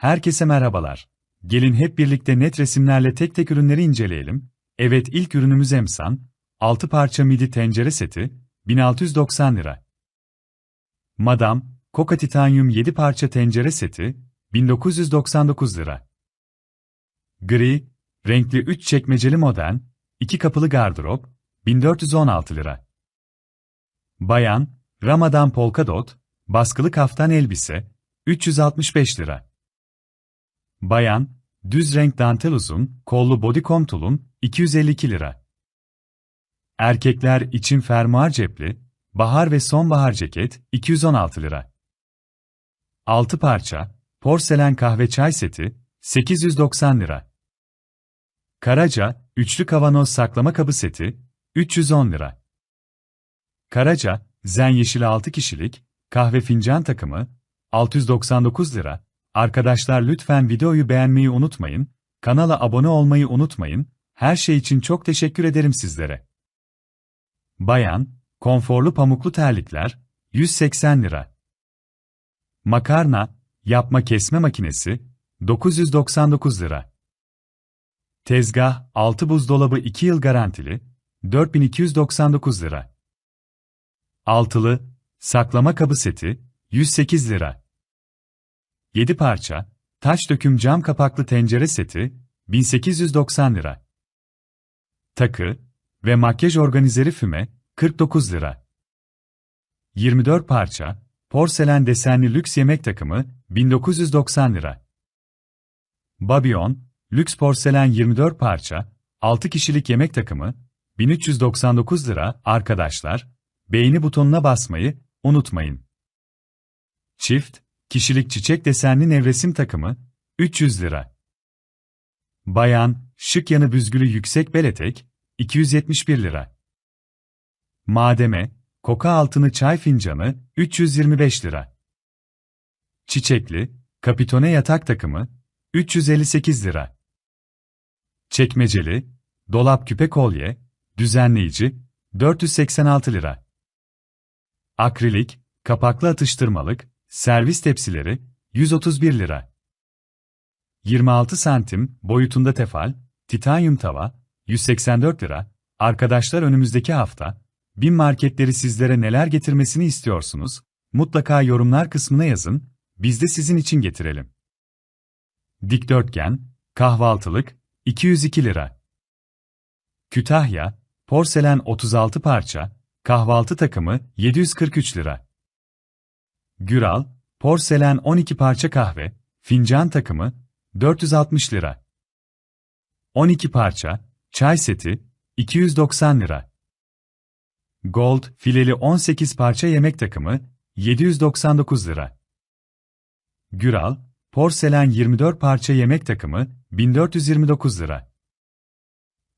Herkese merhabalar. Gelin hep birlikte net resimlerle tek tek ürünleri inceleyelim. Evet ilk ürünümüz Emsan, 6 parça midi tencere seti, 1690 lira. Madam, Coca Titanium 7 parça tencere seti, 1999 lira. Gri, renkli 3 çekmeceli modern, 2 kapılı gardırop, 1416 lira. Bayan, Ramadan polkadot, baskılı kaftan elbise, 365 lira. Bayan, düz renk dantel uzun, kollu bodycom tulum, 252 lira. Erkekler için fermuar cepli, bahar ve sonbahar ceket, 216 lira. 6 parça, porselen kahve çay seti, 890 lira. Karaca, üçlü kavanoz saklama kabı seti, 310 lira. Karaca, zen yeşili 6 kişilik, kahve fincan takımı, 699 lira. Arkadaşlar lütfen videoyu beğenmeyi unutmayın, kanala abone olmayı unutmayın, her şey için çok teşekkür ederim sizlere. Bayan, konforlu pamuklu terlikler, 180 lira. Makarna, yapma kesme makinesi, 999 lira. Tezgah, 6 buzdolabı 2 yıl garantili, 4299 lira. Altılı, saklama kabı seti, 108 lira. 7 parça, taş döküm cam kapaklı tencere seti, 1890 lira. Takı ve makyaj organizeri füme, 49 lira. 24 parça, porselen desenli lüks yemek takımı, 1990 lira. Babyon, lüks porselen 24 parça, 6 kişilik yemek takımı, 1399 lira. Arkadaşlar, beğeni butonuna basmayı unutmayın. Çift, kişilik çiçek desenli nevresim takımı, 300 lira. Bayan, şık yanı büzgülü yüksek bel etek, 271 lira. Mademe, koka altını çay fincanı, 325 lira. Çiçekli, kapitone yatak takımı, 358 lira. Çekmeceli, dolap küpe kolye, düzenleyici, 486 lira. Akrilik, kapaklı atıştırmalık, servis tepsileri, 131 lira. 26 santim boyutunda tefal, titanyum tava, 184 lira. Arkadaşlar önümüzdeki hafta, bin marketleri sizlere neler getirmesini istiyorsunuz? Mutlaka yorumlar kısmına yazın, biz de sizin için getirelim. Dikdörtgen, kahvaltılık, 202 lira. Kütahya, porselen 36 parça, kahvaltı takımı, 743 lira. Güral, porselen 12 parça kahve, fincan takımı, 460 lira. 12 parça, çay seti, 290 lira. Gold, fileli 18 parça yemek takımı, 799 lira. Güral, porselen 24 parça yemek takımı, 1429 lira.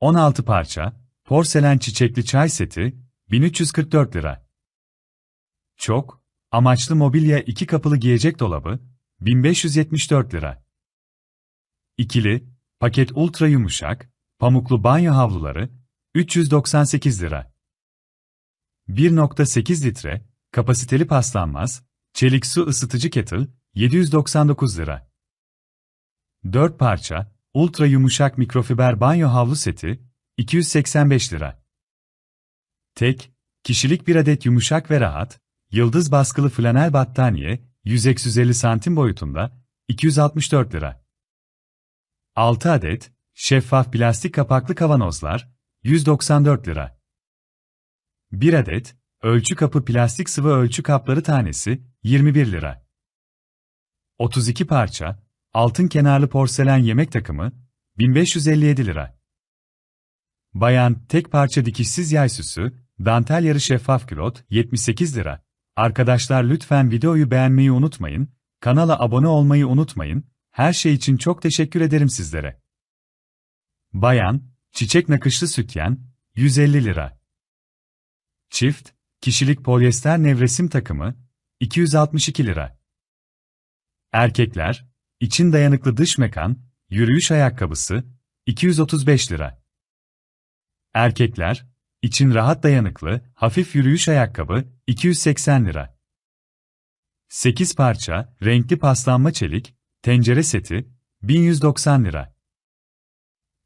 16 parça, porselen çiçekli çay seti, 1344 lira. Çok, amaçlı mobilya 2 kapılı giyecek dolabı, 1574 lira. İkili, paket ultra yumuşak, pamuklu banyo havluları, 398 lira. 1.8 litre, kapasiteli paslanmaz, çelik su ısıtıcı kettle, 799 lira. 4 parça, ultra yumuşak mikrofiber banyo havlu seti, 285 lira. Tek, kişilik bir adet yumuşak ve rahat, yıldız baskılı flanel battaniye, 100-150 santim boyutunda, 264 lira. 6 adet, şeffaf plastik kapaklı kavanozlar, 194 lira. 1 adet, ölçü kapı plastik sıvı ölçü kapları tanesi, 21 lira. 32 parça, altın kenarlı porselen yemek takımı, 1557 lira. Bayan tek parça dikişsiz yay süsü, dantel yarı şeffaf külot, 78 lira. Arkadaşlar lütfen videoyu beğenmeyi unutmayın, kanala abone olmayı unutmayın, her şey için çok teşekkür ederim sizlere. Bayan, çiçek nakışlı sütyen, 150 lira. Çift, kişilik polyester nevresim takımı, 262 lira. Erkekler, için dayanıklı dış mekan, yürüyüş ayakkabısı, 235 lira. Erkekler, için rahat dayanıklı, hafif yürüyüş ayakkabı, 280 lira. 8 parça, renkli paslanma çelik, tencere seti, 1190 lira.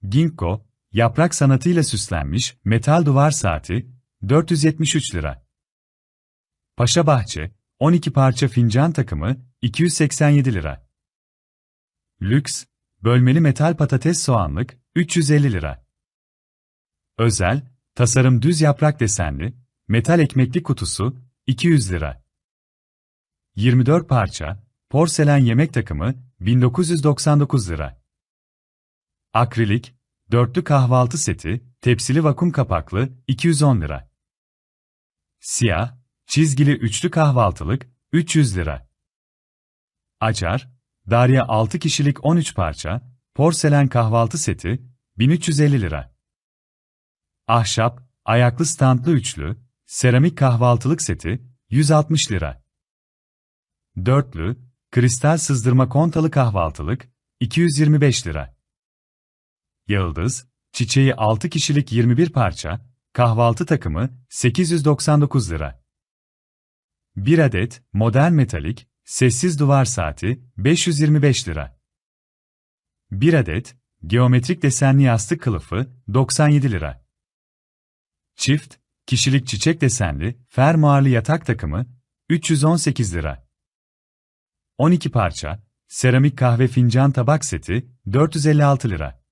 Ginkgo, yaprak sanatıyla süslenmiş metal duvar saati, 473 lira. Paşa Bahçe, 12 parça fincan takımı, 287 lira. Lüks, bölmeli metal patates soğanlık, 350 lira. Özel, tasarım düz yaprak desenli, metal ekmekli kutusu, 200 lira. 24 parça, porselen yemek takımı, 1999 lira. Akrilik, dörtlü kahvaltı seti, tepsili vakum kapaklı, 210 lira. Siyah, çizgili üçlü kahvaltılık, 300 lira. Acar, Darya 6 kişilik 13 parça, porselen kahvaltı seti, 1350 lira. Ahşap, ayaklı standlı üçlü, seramik kahvaltılık seti, 160 lira. Dörtlü, kristal sızdırma kontalı kahvaltılık, 225 lira. Yıldız, çiçeği 6 kişilik 21 parça, kahvaltı takımı, 899 lira. 1 adet, modern metalik, sessiz duvar saati, 525 lira. 1 adet, geometrik desenli yastık kılıfı, 97 lira. Çift, kişilik çiçek desenli, fermuarlı yatak takımı, 318 lira. 12 parça, seramik kahve fincan tabak seti, 456 lira.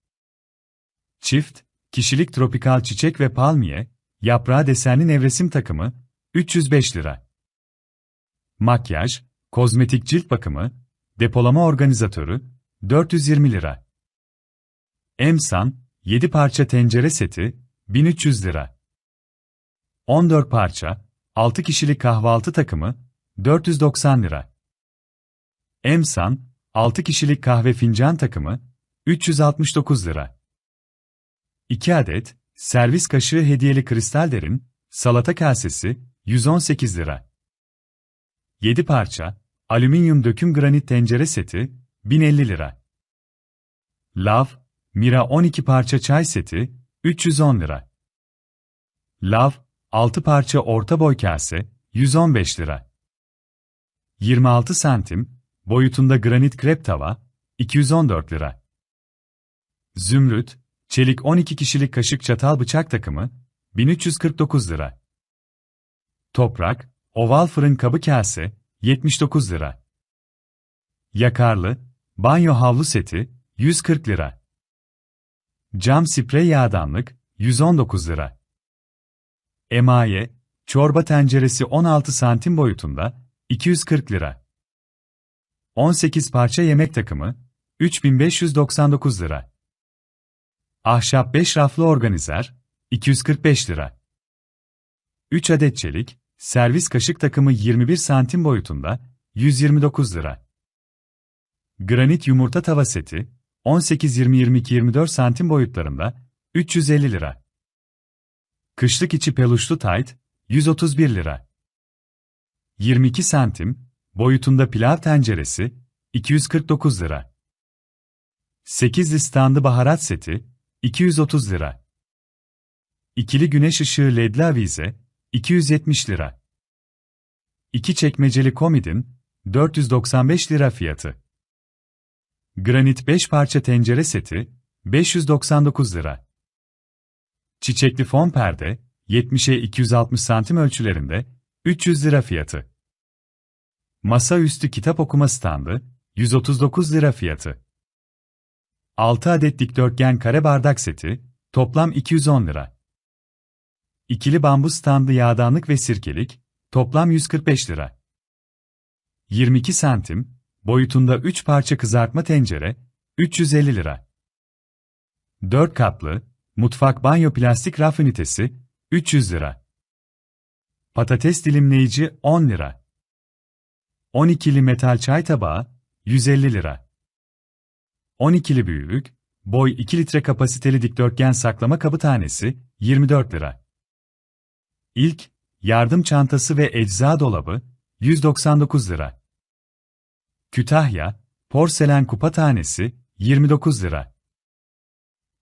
Çift, kişilik tropikal çiçek ve palmiye, yaprağı desenli nevresim takımı, 305 lira. Makyaj, kozmetik cilt bakımı, depolama organizatörü, 420 lira. Emsan, 7 parça tencere seti, 1300 lira. 14 parça, 6 kişilik kahvaltı takımı, 490 lira. Emsan, 6 kişilik kahve fincan takımı, 369 lira. 2 adet, servis kaşığı hediyeli kristal derin, salata kasesi, 118 lira. 7 parça, alüminyum döküm granit tencere seti, 1050 lira. Lav, Mira 12 parça çay seti, 310 lira. Lav, 6 parça orta boy kase, 115 lira. 26 santim, boyutunda granit krep tava, 214 lira. Zümrüt, çelik 12 kişilik kaşık çatal bıçak takımı, 1349 lira. Toprak, oval fırın kabı kase, 79 lira. Yakarlı, banyo havlu seti, 140 lira. Cam sprey yağdanlık, 119 lira. Emaye, çorba tenceresi 16 santim boyutunda, 240 lira. 18 parça yemek takımı, 3599 lira. Ahşap 5 raflı organizer, 245 lira. 3 adet çelik, servis kaşık takımı 21 santim boyutunda, 129 lira. Granit yumurta tava seti, 18-20-22-24 santim boyutlarında, 350 lira. Kışlık içi peluşlu tayt, 131 lira. 22 santim, boyutunda pilav tenceresi, 249 lira. 8'li standı baharat seti, 230 lira. İkili güneş ışığı ledli avize, 270 lira. İki çekmeceli komidin, 495 lira fiyatı. Granit 5 parça tencere seti, 599 lira. Çiçekli fon perde, 70'e 260 santim ölçülerinde, 300 lira fiyatı. Masaüstü kitap okuma standı, 139 lira fiyatı. 6 adet dikdörtgen kare bardak seti, toplam 210 lira. İkili bambu standı yağdanlık ve sirkelik, toplam 145 lira. 22 santim, boyutunda 3 parça kızartma tencere, 350 lira. 4 katlı, mutfak banyo plastik raf ünitesi, 300 lira. Patates dilimleyici 10 lira. 12'li metal çay tabağı, 150 lira. 12'li büyülük, boy 2 litre kapasiteli dikdörtgen saklama kabı tanesi, 24 lira. İlk, yardım çantası ve ecza dolabı, 199 lira. Kütahya, porselen kupa tanesi, 29 lira.